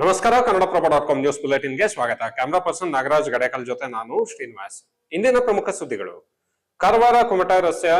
ನಮಸ್ಕಾರ Kannadaprabha dot com news ಬುಲೆಟಿನ್ಗೆ ಸ್ವಾಗತ. ಕ್ಯಾಮರಾ ಪರ್ಸನ್ ನಾಗರಾಜ್ ಗಡೇಕಲ್ ಜೊತೆ ನಾನು ಶ್ರೀನಿವಾಸ್. ಇಂದಿನ ಪ್ರಮುಖ ಸುದ್ದಿಗಳು. ಕಾರವಾರ, ಕುಮಟ ರಸ್ತೆಯ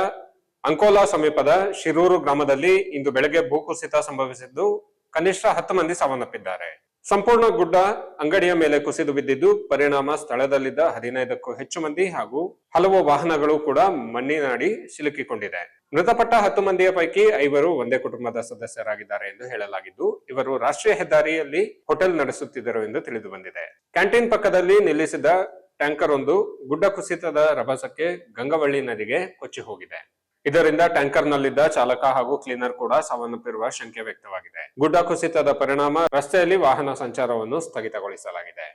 ಅಂಕೋಲಾ ಸಮೀಪದ ಶಿರೂರು ಗ್ರಾಮದಲ್ಲಿ ಇಂದು ಬೆಳಗ್ಗೆ ಭೂಕುಸಿತ ಸಂಭವಿಸಿದ್ದು, ಕನಿಷ್ಠ ಹತ್ತು ಮಂದಿ ಸಾವನ್ನಪ್ಪಿದ್ದಾರೆ. ಸಂಪೂರ್ಣ ಗುಡ್ಡ ಅಂಗಡಿಯ ಮೇಲೆ ಕುಸಿದು ಬಿದ್ದಿದ್ದು, ಪರಿಣಾಮ ಸ್ಥಳದಲ್ಲಿದ್ದ ಹದಿನೈದಕ್ಕೂ ಹೆಚ್ಚು ಮಂದಿ ಹಾಗೂ ಹಲವು ವಾಹನಗಳು ಕೂಡ ಮಣ್ಣಿನಾಡಿ ಸಿಲುಕಿಕೊಂಡಿದೆ. ಮೃತಪಟ್ಟ ಹತ್ತು ಮಂದಿಯ ಪೈಕಿ ಐವರು ಒಂದೇ ಕುಟುಂಬದ ಸದಸ್ಯರಾಗಿದ್ದಾರೆ ಎಂದು ಹೇಳಲಾಗಿದ್ದು, ಇವರು ರಾಷ್ಟ್ರೀಯ ಹೆದ್ದಾರಿಯಲ್ಲಿ ಹೋಟೆಲ್ ನಡೆಸುತ್ತಿದ್ದರು ಎಂದು ತಿಳಿದು ಬಂದಿದೆ. ಕ್ಯಾಂಟೀನ್ ಪಕ್ಕದಲ್ಲಿ ನಿಲ್ಲಿಸಿದ ಟ್ಯಾಂಕರ್ ಒಂದು ಗುಡ್ಡ ಕುಸಿತದ ರಭಸಕ್ಕೆ ಗಂಗವಳ್ಳಿ ನದಿಗೆ ಕೊಚ್ಚಿ ಹೋಗಿದೆ. ಇದರಿಂದ ಟ್ಯಾಂಕರ್ನಲ್ಲಿದ್ದ ಚಾಲಕ ಹಾಗೂ ಕ್ಲೀನರ್ ಕೂಡ ಸಾವನ್ನಪ್ಪಿರುವ ಶಂಕೆ ವ್ಯಕ್ತವಾಗಿದೆ. ಗುಡ್ಡ ಕುಸಿತದ ಪರಿಣಾಮ ರಸ್ತೆಯಲ್ಲಿ ವಾಹನ ಸಂಚಾರವನ್ನು ಸ್ಥಗಿತಗೊಳಿಸಲಾಗಿದೆ.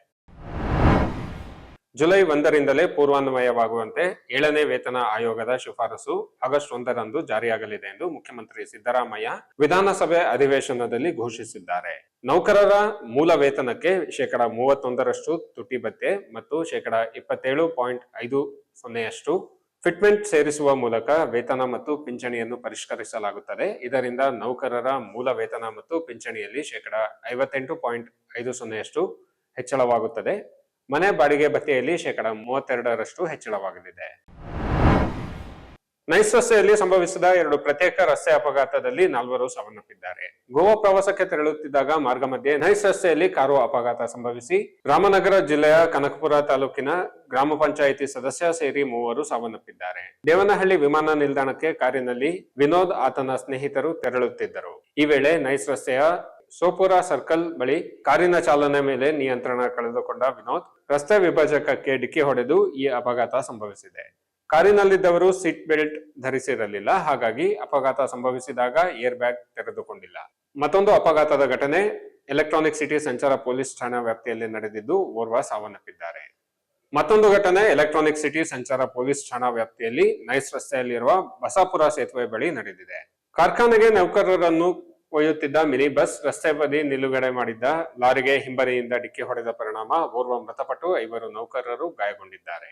ಜುಲೈ ಒಂದರಿಂದಲೇ ಪೂರ್ವಾನ್ವಯವಾಗುವಂತೆ ಏಳನೇ ವೇತನ ಆಯೋಗದ ಶಿಫಾರಸು ಆಗಸ್ಟ್ ಒಂದರಂದು ಜಾರಿಯಾಗಲಿದೆ ಎಂದು ಮುಖ್ಯಮಂತ್ರಿ ಸಿದ್ದರಾಮಯ್ಯ ವಿಧಾನಸಭೆ ಅಧಿವೇಶನದಲ್ಲಿ ಘೋಷಿಸಿದ್ದಾರೆ. ನೌಕರರ ಮೂಲ ವೇತನಕ್ಕೆ ಶೇಕಡ ಮೂವತ್ತೊಂದರಷ್ಟು ತುಟಿ ಭತ್ಯೆ ಮತ್ತು ಶೇಕಡ ಇಪ್ಪತ್ತೇಳು ಪಾಯಿಂಟ್ ಐದು ಸೊನ್ನೆಯಷ್ಟು ಫಿಟ್ಮೆಂಟ್ ಸೇರಿಸುವ ಮೂಲಕ ವೇತನ ಮತ್ತು ಪಿಂಚಣಿಯನ್ನು ಪರಿಷ್ಕರಿಸಲಾಗುತ್ತದೆ. ಇದರಿಂದ ನೌಕರರ ಮೂಲ ವೇತನ ಮತ್ತು ಪಿಂಚಣಿಯಲ್ಲಿ ಶೇಕಡ ಐವತ್ತೆಂಟು ಪಾಯಿಂಟ್ ಐದು ಸೊನ್ನೆಯಷ್ಟು ಹೆಚ್ಚಳವಾಗುತ್ತದೆ. ಮನೆ ಬಾಡಿಗೆ ಭತ್ಯೆಯಲ್ಲಿ ಶೇಕಡ ಮೂವತ್ತೆರಡರಷ್ಟು ಹೆಚ್ಚಳವಾಗಲಿದೆ. ನೈಸ್ ರಸ್ತೆಯಲ್ಲಿ ಸಂಭವಿಸಿದ ಎರಡು ಪ್ರತ್ಯೇಕ ರಸ್ತೆ ಅಪಘಾತದಲ್ಲಿ ನಾಲ್ವರು ಸಾವನ್ನಪ್ಪಿದ್ದಾರೆ. ಗೋವಾ ಪ್ರವಾಸಕ್ಕೆ ತೆರಳುತ್ತಿದ್ದಾಗ ಮಾರ್ಗ ಮಧ್ಯೆ ನೈಸ್ ರಸ್ತೆಯಲ್ಲಿ ಕಾರು ಅಪಘಾತ ಸಂಭವಿಸಿ ರಾಮನಗರ ಜಿಲ್ಲೆಯ ಕನಕಪುರ ತಾಲೂಕಿನ ಗ್ರಾಮ ಪಂಚಾಯಿತಿ ಸದಸ್ಯ ಸೇರಿ ಮೂವರು ಸಾವನ್ನಪ್ಪಿದ್ದಾರೆ. ದೇವನಹಳ್ಳಿ ವಿಮಾನ ನಿಲ್ದಾಣಕ್ಕೆ ಕಾರಿನಲ್ಲಿ ವಿನೋದ್ ಆತನ ಸ್ನೇಹಿತರು ತೆರಳುತ್ತಿದ್ದರು. ಈ ವೇಳೆ ನೈಸ್ ರಸ್ತೆಯ ಸೋಪುರ ಸರ್ಕಲ್ ಬಳಿ ಕಾರಿನ ಚಾಲನೆ ಮೇಲೆ ನಿಯಂತ್ರಣ ಕಳೆದುಕೊಂಡ ವಿನೋದ್, ರಸ್ತೆ ವಿಭಜಕಕ್ಕೆ ಡಿಕ್ಕಿ ಹೊಡೆದು ಈ ಅಪಘಾತ ಸಂಭವಿಸಿದೆ. ಕಾರಿನಲ್ಲಿದ್ದವರು ಸೀಟ್ ಬೆಲ್ಟ್ ಧರಿಸಿರಲಿಲ್ಲ, ಹಾಗಾಗಿ ಅಪಘಾತ ಸಂಭವಿಸಿದಾಗ ಏರ್ ಬ್ಯಾಗ್ ತೆರೆದುಕೊಂಡಿಲ್ಲ. ಮತ್ತೊಂದು ಅಪಘಾತದ ಘಟನೆ, ಎಲೆಕ್ಟ್ರಾನಿಕ್ ಸಿಟಿ ಸಂಚಾರ ಪೊಲೀಸ್ ಠಾಣಾ ವ್ಯಾಪ್ತಿಯಲ್ಲಿ ನಡೆದಿದ್ದು ಓರ್ವ ಸಾವನ್ನಪ್ಪಿದ್ದಾರೆ. ಮತ್ತೊಂದು ಘಟನೆ, ಎಲೆಕ್ಟ್ರಾನಿಕ್ ಸಿಟಿ ಸಂಚಾರ ಪೊಲೀಸ್ ಠಾಣಾ ವ್ಯಾಪ್ತಿಯಲ್ಲಿ ನೈಸ್ ರಸ್ತೆಯಲ್ಲಿರುವ ಬಸಾಪುರ ಸೇತುವೆ ಬಳಿ ನಡೆದಿದೆ. ಕಾರ್ಖಾನೆಗೆ ನೌಕರರನ್ನು ಒಯ್ಯುತ್ತಿದ್ದ ಮಿನಿ ಬಸ್ ರಸ್ತೆ ಬದಿ ನಿಲುಗಡೆ ಮಾಡಿದ್ದ ಲಾರಿಗೆ ಹಿಂಬರಿಯಿಂದ ಡಿಕ್ಕಿ ಹೊಡೆದ ಪರಿಣಾಮ. ಓರ್ವ ಮೃತಪಟ್ಟು ಐವರು ನೌಕರರು ಗಾಯಗೊಂಡಿದ್ದಾರೆ.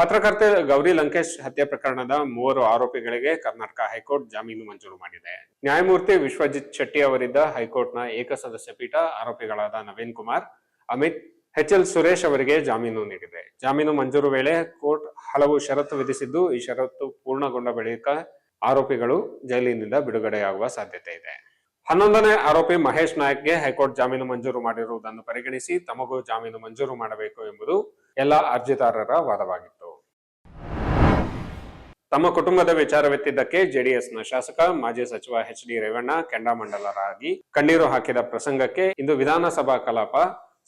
ಪತ್ರಕರ್ತೆ ಗೌರಿ ಲಂಕೇಶ್ ಹತ್ಯೆ ಪ್ರಕರಣದ ಮೂವರು ಆರೋಪಿಗಳಿಗೆ ಕರ್ನಾಟಕ ಹೈಕೋರ್ಟ್ ಜಾಮೀನು ಮಂಜೂರು ಮಾಡಿದೆ. ನ್ಯಾಯಮೂರ್ತಿ ವಿಶ್ವಜಿತ್ ಶೆಟ್ಟಿ ಅವರಿದ್ದ ಹೈಕೋರ್ಟ್ನ ಏಕಸದಸ್ಯ ಪೀಠ ಆರೋಪಿಗಳಾದ ನವೀನ್ ಕುಮಾರ್, ಅಮಿತ್ ಎಚ್ ಎಲ್ ಸುರೇಶ್ ಅವರಿಗೆ ಜಾಮೀನು ನೀಡಿದೆ. ಜಾಮೀನು ಮಂಜೂರು ವೇಳೆ ಕೋರ್ಟ್ ಹಲವು ಷರತ್ತು ವಿಧಿಸಿದ್ದು, ಈ ಷರತ್ತು ಪೂರ್ಣಗೊಂಡ ಬಳಿಕ ಆರೋಪಿಗಳು ಜೈಲಿನಿಂದ ಬಿಡುಗಡೆಯಾಗುವ ಸಾಧ್ಯತೆ ಇದೆ. ಹನ್ನೊಂದನೇ ಆರೋಪಿ ಮಹೇಶ್ ನಾಯಕ್ಗೆ ಹೈಕೋರ್ಟ್ ಜಾಮೀನು ಮಂಜೂರು ಮಾಡಿರುವುದನ್ನು ಪರಿಗಣಿಸಿ ತಮಗೂ ಜಾಮೀನು ಮಂಜೂರು ಮಾಡಬೇಕು ಎಂಬುದು ಎಲ್ಲ ಅರ್ಜಿದಾರರ ವಾದವಾಗಿತ್ತು. ತಮ್ಮ ಕುಟುಂಬದ ವಿಚಾರವೆತ್ತಿದ್ದಕ್ಕೆ ಜೆಡಿಎಸ್ನ ಶಾಸಕ, ಮಾಜಿ ಸಚಿವ ಎಚ್ ಡಿ ರೇವಣ್ಣ ಕೆಂಡಾಮಂಡಲರಾಗಿ ಕಣ್ಣೀರು ಹಾಕಿದ ಪ್ರಸಂಗಕ್ಕೆ ಇಂದು ವಿಧಾನಸಭಾ ಕಲಾಪ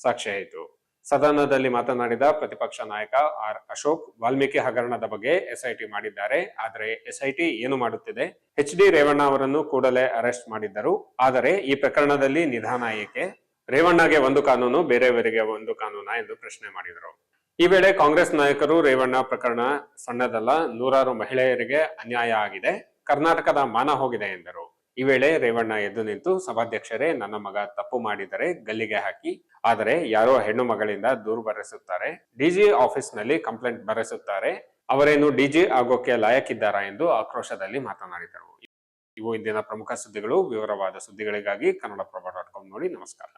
ಸಾಕ್ಷಿಯಾಯಿತು. ಸದನದಲ್ಲಿ ಮಾತನಾಡಿದ ಪ್ರತಿಪಕ್ಷ ನಾಯಕ ಆರ್ ಅಶೋಕ್, ವಾಲ್ಮೀಕಿ ಹಗರಣದ ಬಗ್ಗೆ ಎಸ್ಐಟಿ ಮಾಡಿದ್ದಾರೆ. ಆದರೆ ಎಸ್ಐಟಿ ಏನು ಮಾಡುತ್ತಿದೆ? ಎಚ್ ಡಿ ರೇವಣ್ಣ ಅವರನ್ನು ಕೂಡಲೇ ಅರೆಸ್ಟ್ ಮಾಡಿದ್ದರು. ಆದರೆ ಈ ಪ್ರಕರಣದಲ್ಲಿ ನಿಧಾನ ಏಕೆ? ರೇವಣ್ಣಗೆ ಒಂದು ಕಾನೂನು, ಬೇರೆಯವರಿಗೆ ಒಂದು ಕಾನೂನಾ ಎಂದು ಪ್ರಶ್ನೆ ಮಾಡಿದರು. ಈ ವೇಳೆ ಕಾಂಗ್ರೆಸ್ ನಾಯಕರು ರೇವಣ್ಣ ಪ್ರಕರಣ ಸಣ್ಣದಲ್ಲ, ನೂರಾರು ಮಹಿಳೆಯರಿಗೆ ಅನ್ಯಾಯ ಆಗಿದೆ. ಕರ್ನಾಟಕದ ಮಾನ ಹೋಗಿದೆ ಎಂದರು. ಈ ವೇಳೆ ರೇವಣ್ಣ ಎದ್ದು ನಿಂತು ಸಭಾಧ್ಯಕ್ಷರೇ, ನನ್ನ ಮಗ ತಪ್ಪು ಮಾಡಿದರೆ ಗಲ್ಲಿಗೆ ಹಾಕಿ, ಆದರೆ ಯಾರೋ ಹೆಣ್ಣು ಮಗಳಿಂದ ದೂರು ಬರೆಸುತ್ತಾರೆ. ಡಿಜಿ ಆಫೀಸ್ನಲ್ಲಿ ಕಂಪ್ಲೇಂಟ್ ಬರೆಸುತ್ತಾರೆ. ಅವರೇನು ಡಿಜಿ ಆಗೋಕೆ ಲಾಯಕ್ಕಿದ್ದಾರಾ ಎಂದು ಆಕ್ರೋಶದಲ್ಲಿ ಮಾತನಾಡಿದರು. ಇವು ಇಂದಿನ ಪ್ರಮುಖ ಸುದ್ದಿಗಳು. ವಿವರವಾದ ಸುದ್ದಿಗಳಿಗಾಗಿ ಕನ್ನಡಪ್ರಭ ಡಾಟ್ ಕಾಮ್ ನೋಡಿ ನಮಸ್ಕಾರ.